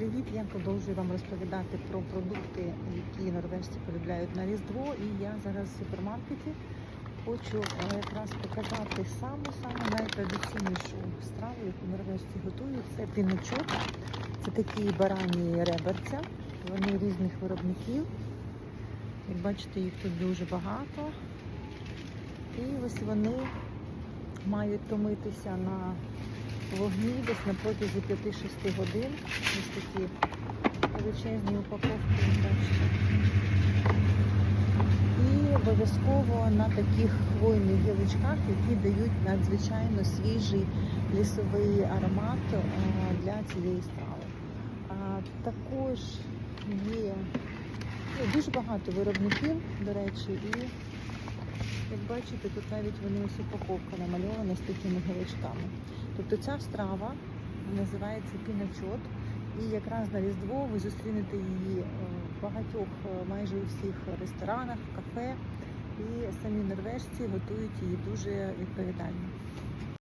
Привіт! Я продовжую вам розповідати про продукти, які норвежці полюбляють на Різдво. І я зараз в супермаркеті хочу е, якраз показати саму-саму найтрадиційнішу страву, яку норвежці готують. Це піночок. Це такі барані реберця. Вони різних виробників. Як бачите, їх тут дуже багато. І ось вони мають томитися на вогні десь на протязі 5-6 годин. Ось такі величезні упаковки. І обов'язково на таких хвойних гілочках, які дають надзвичайно свіжий лісовий аромат е, для цієї страви. Також є ну, дуже багато виробників, до речі, і як бачите, тут навіть вони ось упаковка намальована з такими галочками. Тобто ця страва називається піначот. І якраз на Різдво ви зустрінете її е, в багатьох, е, майже у всіх ресторанах, кафе. І самі норвежці готують її дуже відповідально.